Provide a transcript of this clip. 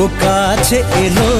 ও কাছে এলো।